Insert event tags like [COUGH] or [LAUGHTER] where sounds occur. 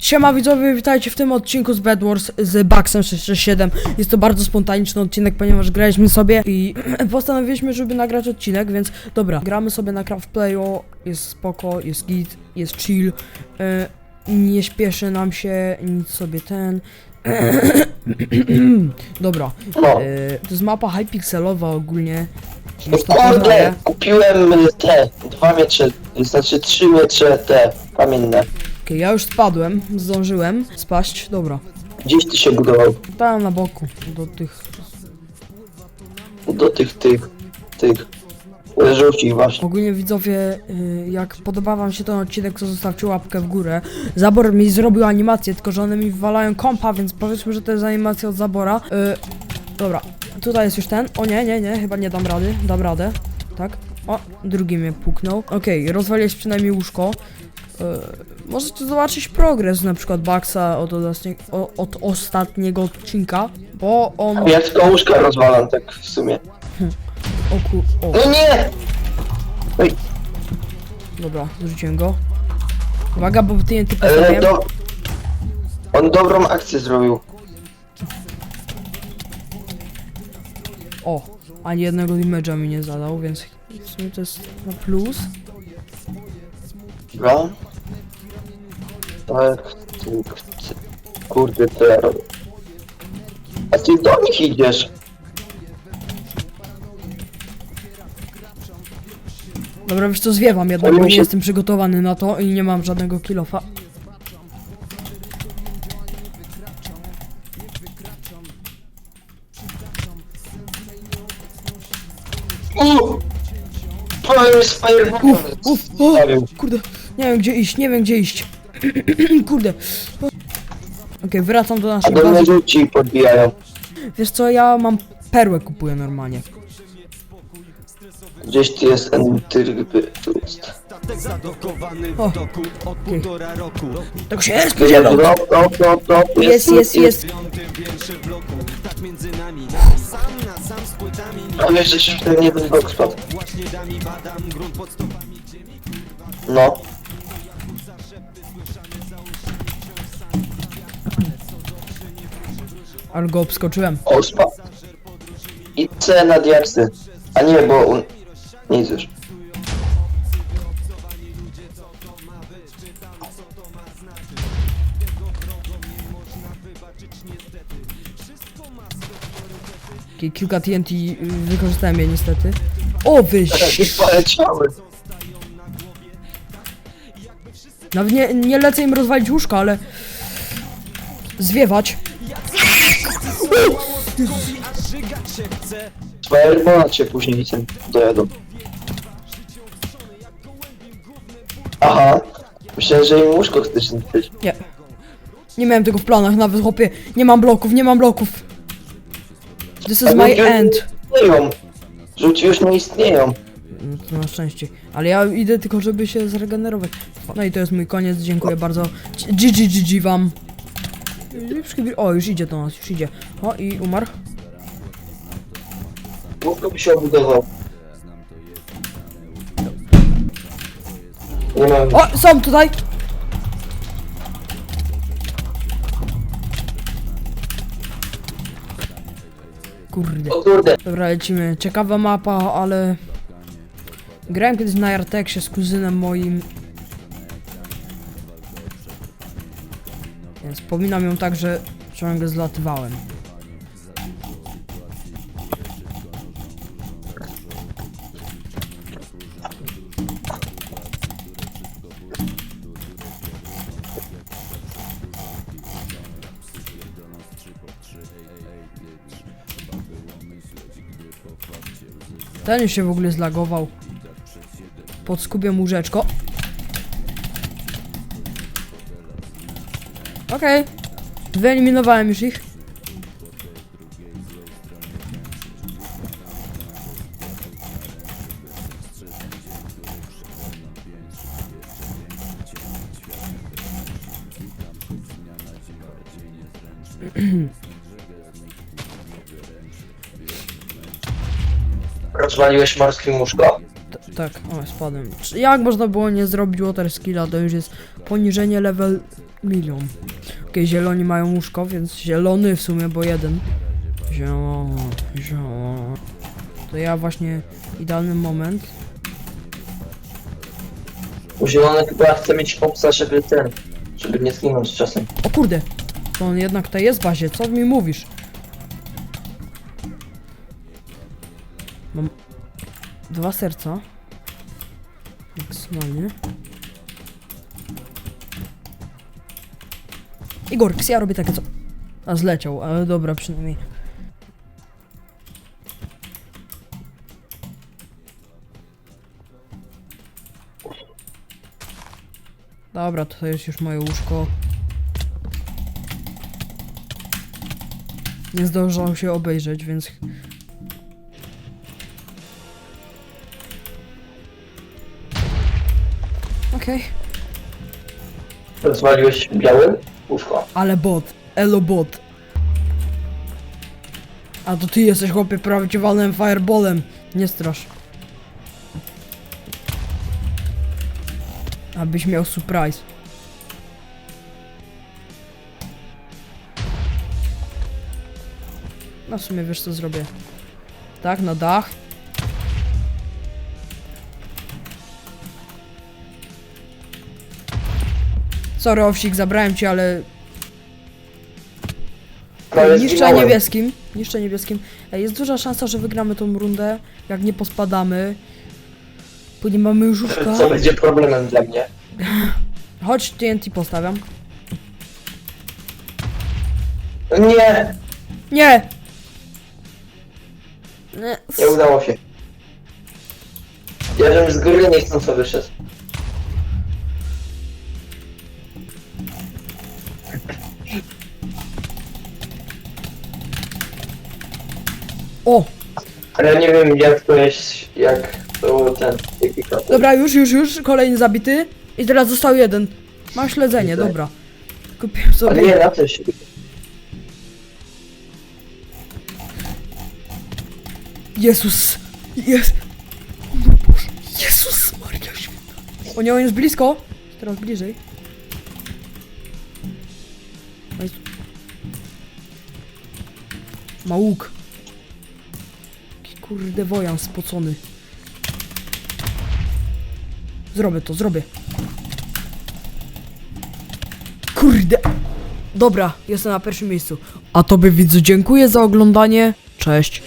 Siema widzowie, witajcie w tym odcinku z Bed Wars z Baxem 667. Jest to bardzo spontaniczny odcinek, ponieważ graliśmy sobie i [CLEARS THROAT] postanowiliśmy, żeby nagrać odcinek, więc dobra, gramy sobie na Craft Playu, jest spoko, jest git, jest chill, e, nie śpieszy nam się, nic sobie ten... [CLEARS THROAT] dobra, No. e, to jest mapa hypixelowa ogólnie. Poznaję. Kurde, kupiłem te dwa miecze, znaczy trzy miecze te kamienne. Okej, ja już spadłem, zdążyłem spaść, dobra. Gdzieś ty się budował? Tam na boku, do tych Do tych, tych, tych. Żółci właśnie. Ogólnie widzowie, y, jak podoba wam się ten odcinek, to zostawcie łapkę w górę. Zabor mi zrobił animację, tylko że one mi wywalają kompa, więc powiedzmy, że to jest animacja od Zabora. Y, dobra, tutaj jest już ten. O nie, nie, nie, chyba nie dam rady. Dam radę. Tak. O, drugi mnie puknął. Okej, rozwaliłeś przynajmniej łóżko. Y, możecie zobaczyć progres na przykład Baxa od, ostatnie, o- od ostatniego odcinka, bo on... Ja tylko łóżka rozwalam tak w sumie. O kur... O. No nie! Oj, Dobra, zrzuciłem go. Uwaga, bo ty ty ale postawiłem. do... On dobrą akcję zrobił. O, ani jednego damage'a mi nie zadał, więc w sumie to jest na plus. Dobra. Tak, ty, kurde, co ja robię? A ty do nich idziesz. Dobra, wiesz co, zwiewam jednak, bo nie jestem przygotowany na to i nie mam żadnego kilofa. U! To jest fireball. Uff, o, kurde, nie wiem gdzie iść, nie wiem gdzie iść. [CLEARS THROAT] kurde. Okej, wracam do A naszej do mnie bazy. podbijają. Wiesz co, ja mam perłę kupuję normalnie. Gdzieś tu jest. Statek zadokowany O. w doku od półtora roku. Tak się jest, Tu jest, no, no, no, no, Jest, jest, jest. Piątym wierszy bloku, tak między nami. Sam na sam z płytami. A wiesz, że się w ten jeden blok spadł. Właśnie dami badam grunt pod stopami. No. Ale go obskoczyłem. O, spadł. I C na diaksy. A nie, bo on... Nic już. Kilka TNT y, wykorzystałem je niestety. O, wyś! I poleciały. Nawet nie, nie lecę im rozwalić łóżka, ale... Zwiewać. Firebola cię później ten dojadą. Aha. Myślałem, że im łóżko chcesz zniszczyć. Nie. Nie miałem tego w planach nawet, chłopie. Nie mam bloków, nie mam bloków. This is my end. Istnieją. Żółci już nie istnieją. No na szczęście. Ale ja idę tylko, żeby się zregenerować. No i to jest mój koniec, dziękuję bardzo. GG, GG wam. O, już idzie do nas, już idzie. O, i umarł. Łóżko by się obudował. Nie mam... O, są tutaj! Kurde. O kurde. Dobra, lecimy. Ciekawa mapa, ale... Grałem kiedyś na Arteksie z kuzynem moim. Więc wspominam ją tak, że ciągle zlatywałem. Ten się w ogóle zlagował. Podskubię łóżeczko. Okej. Wyeliminowałem już ich. Rozwaliłeś morskie łóżko? Tak, o, spadłem. Czy- Jak można było nie zrobić water skilla? To już jest poniżenie level milion. Okej, zieloni mają łóżko, więc zielony w sumie, bo jeden. Zielony, zielony. To ja właśnie idealny moment. U zielony chyba chce mieć kopsa, żeby ten, żeby nie zginąć czasem. O kurde! To on jednak tutaj jest w bazie, co mi mówisz? Mam dwa serca. Maksymalnie. Igor, ja robię takie co... A zleciał, ale dobra przynajmniej. Dobra, to jest już moje łóżko. Nie zdążał się obejrzeć, więc... Okej. Rozwaliłeś białym łóżko. Ale bot. Elo bot. A to ty jesteś chłopie prawdziwym fireballem. Nie strasz. Abyś miał surprise. No w sumie wiesz co zrobię. Tak, na dach. Sorry Owsik, zabrałem ci, ale Niszczę niebieskim. Niszczę niebieskim. Ej, Jest duża szansa, że wygramy tą rundę, jak nie pospadamy. Bo nie mamy już [LAUGHS] łóżka. Co będzie problemem dla mnie? [LAUGHS] Chodź, TNT postawiam. Nie! Nie! Nie. Nie udało się. Ja żebym z góry nie chcąc co wyszedł. O! Ale ja nie wiem jak to jest, jak to ten, jaki. Dobra, już, już, już. Kolejny zabity. I teraz został jeden. Mam śledzenie, Tutaj. dobra. Kupiłem Ale sobie. nie, na co się... Jezus! Jest! O mój Boże! Jezus Maria Święta! O nie, on jest blisko! Teraz bliżej. O Jezu. Ma łuk. Kurde wojan spocony. Zrobię to, zrobię. Kurde! Dobra, jestem na pierwszym miejscu. A tobie widzu dziękuję za oglądanie. Cześć.